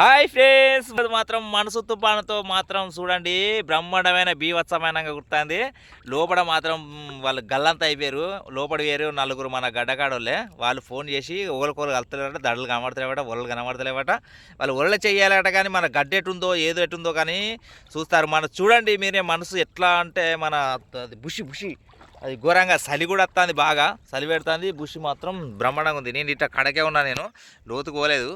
Hi friends. అది మాత్రం మనసు తుఫానుతో మాత్రం చూడండి బ్రహ్మాండమైన బీవత్సమైన గుర్తుంది. లోపల మాత్రం వాళ్ళు గల్లంతా అయిపోయారు. లోపల వేరు నలుగురు మన గడ్డకాడోళ్ళే. వాళ్ళు ఫోన్ చేసి ఓలకోలు కలుతలేవట దడలు కనబడతలేవట ఒళ్ళు కనబడతలేవట. వాళ్ళు ఒళ్ళ చెయ్యాలట కానీ మన గడ్డ ఎటుందో ఏదో ఎటుందో కానీ చూస్తారు. మన చూడండి మీరే మనసు ఎట్లా అంటే మన అది బుషి బుషి అది ఘోరంగా చలి కూడా వస్తుంది బాగా. చలి పెడుతుంది బుషి మాత్రం బ్రహ్మాండంగా ఉంది. నేను ఇట్లా కడకే ఉన్నా నేను. లోతుకు పోలేదు.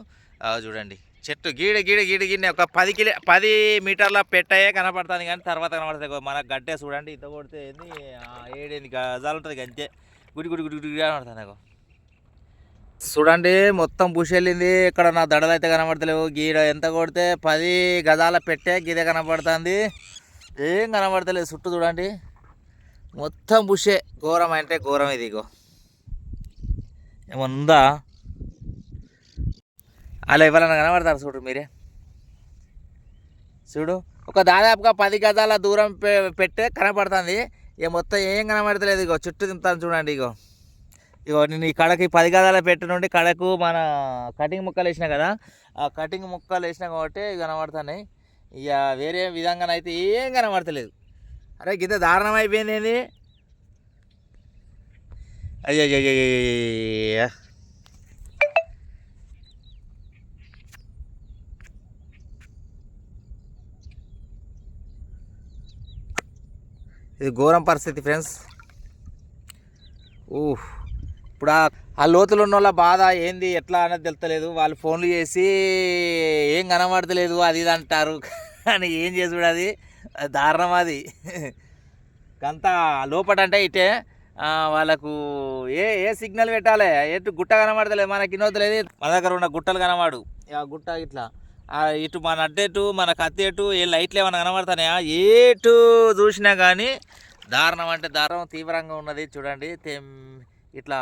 చూడండి. చెట్టు గీడ గీడ గీడ గిన్నె ఒక పది కిలో పది మీటర్ల పెట్టయే కనపడుతుంది కానీ తర్వాత కనపడుతుంది మన గడ్డే చూడండి ఇంత కొడితే ఏంది? ఆ, గజాలు ఉంటుంది అంతే గుడి గుడి గుడి గుడి కనపడుతుంది నాకు చూడండి మొత్తం బుష్ వెళ్ళింది. ఇక్కడ నా దడలు అయితే కనబడతలేవు గీడ ఎంత కొడితే పది గజాల పెట్టే గీడ కనపడుతుంది. ఏం కనబడతలేదు చుట్టూ చూడండి. మొత్తం బుషే. ఘోరం అంటే ఘోరం ఇది ఇగో. ఏమన్నా అలా ఎవరైనా కనబడతారు చూడు మీరే? చూడు ఒక దాదాపుగా పది గజాల దూరం పె- పెట్టే కనపడుతుంది. ఇక మొత్తం ఏం కనబడతలేదు ఇగో చుట్టూ తింటాను చూడండి ఇగో. ఇగో నేను ఈ కడకి పది గజాల పెట్టు నుండి కడకు మన కటింగ్ ముక్కలు వేసిన కదా ఆ కటింగ్ ముక్కలు వేసిన కాబట్టి కనబడుతున్నాయి. ఇక వేరే విధంగానైతే ఏం కనబడతలేదు. అరే గిద్ద దారుణం అయిపోయింది ఏంది? అయ్యో అయ్యో అయ్యో, అయ్యో, అయ్యో. ఇది ఘోరం పరిస్థితి ఫ్రెండ్స్. ఊహ్. ఇప్పుడు ఆ- లోతులు ఉన్న వాళ్ళ బాధ ఏంది ఎట్లా అనేది తెలుస్తలేదు వాళ్ళు ఫోన్లు చేసి ఏం కనబడతలేదు అది ఇది అంటారు. కానీ ఏం చేసుడు అది. అది దారుణం అది. అంతా లోపట అంటే ఇటే వాళ్ళకు ఏ ఏ సిగ్నల్ పెట్టాలి? ఎటు గుట్ట కనబడతలేదు మనకి ఇన్నోతలేదు మన దగ్గర ఉన్న గుట్టలు కనబడు ఆ గుట్ట ఇట్లా. ఇటు మన అడ్డెటు మన కత్తెటు ఏ లైట్లు ఏమైనా కనబడతాయా? ఏటు చూసినా కానీ దారుణం అంటే దారుణం తీవ్రంగా ఉన్నది చూడండి. ఇట్లా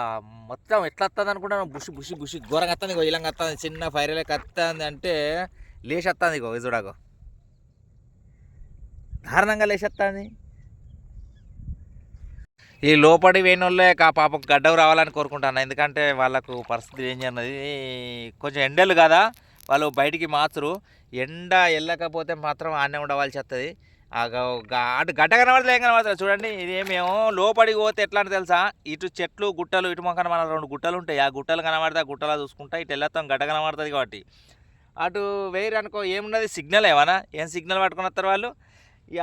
మొత్తం ఎట్లా వస్తుంది అనుకుంటాను? బుషి బుషి బుషి ఘోరంగా వస్తుంది ఇగో ఇలాగ వస్తుంది చిన్న ఫైర్లే వస్తుంది అంటే లేచేస్తుంది ఇగో ఇది చూడగో దారుణంగా లేచేస్తుంది ఈ లోపడి వేణోళ్ళే ఆ పాపకు గడ్డకు రావాలని కోరుకుంటాను. ఎందుకంటే వాళ్ళకు పరిస్థితి ఏం చేయన్నది కొంచెం ఎండలు కదా. వాళ్ళు బయటికి మార్చరు ఎండ వెళ్ళకపోతే మాత్రం ఆడనే ఉండవలసి వస్తుంది ఆ గ- అటు గడ్డ కనబడలేదు ఏం కనబడతారు చూడండి ఇది మేము లోపలికి పోతే ఎట్లా అంటే తెలుసా? ఇటు చెట్లు గుట్టలు ఇటు మొక్కన మన రెండు గుట్టలు ఉంటాయి. ఆ గుట్టలు కనబడతా గుట్టలా చూసుకుంటా ఇటు వెళ్ళొస్తాం గడ్డ కనబడుతుంది కాబట్టి. అటు వేరు అనుకో ఏమున్నది? సిగ్నల్ ఏమన్నా? ఏం సిగ్నల్ పట్టుకుని వస్తారు వాళ్ళు? ఇక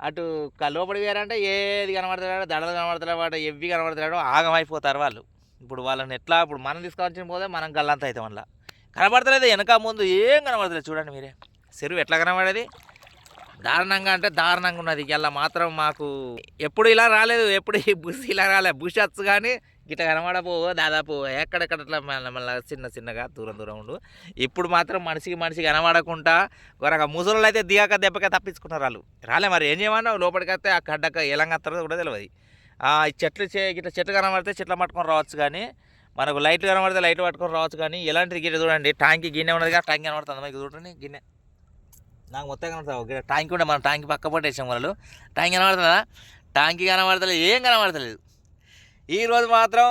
అటు క- లోపలి వేరంటే ఏది కనబడతాడో దడలు కనబడతాడో ఎవ్వి కనబడతాడో ఆగమైపోతారు వాళ్ళు. ఇప్పుడు వాళ్ళని ఎట్లా ఇప్పుడు మనం తీసుకొచ్చిన పోతే మనం గల్లంత అవుతాం వల్ల కనబడతలేదు వెనక ముందు ఏం కనబడతలేదు చూడండి మీరే. చెరువు ఎట్లా కనబడేది? దారుణంగా అంటే దారుణంగా ఉన్నది. ఇలా మాత్రం మాకు ఎప్పుడు ఇలా రాలేదు ఎప్పుడు ఈ బుష్ ఇలా రాలేదు బుష్ కానీ గిట్ట కనబడపో దాదాపు ఎక్కడెక్కడ మళ్ళీ మళ్ళీ చిన్న చిన్నగా దూరం దూరం ఉండు. ఇప్పుడు మాత్రం మనిషికి మనిషి కనబడకుండా గొరగా ముసలు అయితే దిగాక దెబ్బకే తప్పించుకున్నారు వాళ్ళు. రాలే మరి ఏం చేయమన్నావు? లోపలికి వస్తే ఆ గడ్డక ఎలంగా కూడా తెలియదు ఆ, ఈ చెట్లు చే ఇట్లా చెట్లు కనబడితే చెట్లు పట్టుకొని రావచ్చు కానీ మనకు లైట్ కనబడితే లైట్ పట్టుకొని రావచ్చు కానీ ఎలాంటి గిన్నె చూడండి. ట్యాంక్ గిన్నె ఉన్నది కదా ట్యాంక్ కనబడుతుంది మీకు చూడండి గిన్నె. నాకు మొత్తం కనబడుతుంది. ట్యాంక్ ఉంటే మనం ట్యాంక్ పక్క పట్టేసాం వాళ్ళు. ట్యాంక్ కనబడుతుందా? ట్యాంక్ కనబడతలేదు ఏం కనబడతలేదు. ఈరోజు మాత్రం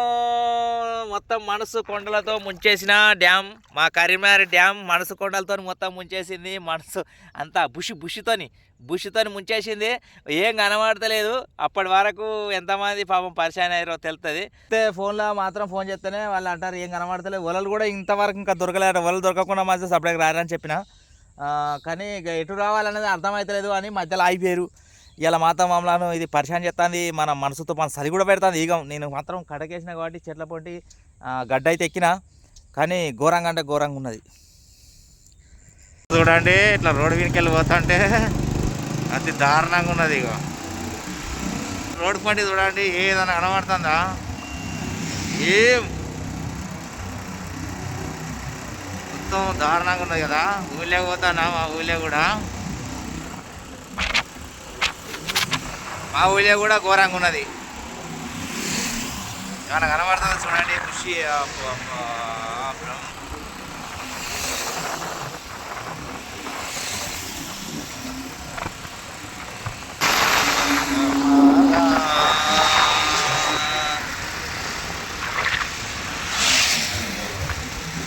మొత్తం మనసు కొండలతో ముంచేసిన డ్యామ్ మా కరీంనగర్ డ్యామ్ మనసు కొండలతో మొత్తం ముంచేసింది. మనసు అంతా బుషి బుషితోని బుషితోని ముంచేసింది. ఏం కనబడతలేదు. అప్పటి వరకు ఎంతమంది పాపం పరిచయం అయ్యారో తెలుస్తుంది అయితే ఫోన్లో మాత్రం ఫోన్ చేస్తేనే వాళ్ళు అంటారు ఏం కనబడతలేదు. వలలు కూడా ఇంతవరకు ఇంకా దొరకలేరు వలలు దొరకకుండా మధ్య సపరేట్గా రారని చెప్పిన. కానీ ఎటు రావాలనేది అర్థమవుతలేదు అని మధ్యలో ఆగిపోయారు. ఇలా మాత్రం మమ్మలను ఇది పరిశాన్ చేస్తుంది మన మనసుతో మన సరి కూడా పెడుతుంది. ఈగం నేను మాత్రం కడకేసిన కాబట్టి చెట్ల పొంటి గడ్డ అయితే ఎక్కిన కానీ ఘోరంగా అంటే ఘోరంగా ఉన్నది. చూడండి ఇట్లా రోడ్డు మీదకి వెళ్ళి పోతుంటే అతి దారుణంగా ఉన్నది ఇక రోడ్డు పంటి చూడండి ఏదైనా కనబడుతుందా? ఏం? మొత్తం దారుణంగా ఉన్నది కదా. ఊళ్ళో పోతానా మా ఊళ్ళో కూడా? మా ఊళ్ళో కూడా ఘోరంగా ఉన్నది. ఏమైనా కనబడుతుంది చూడండి ఖుషి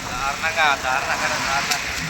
దారుణంగా దారుణంగా దారుణంగా.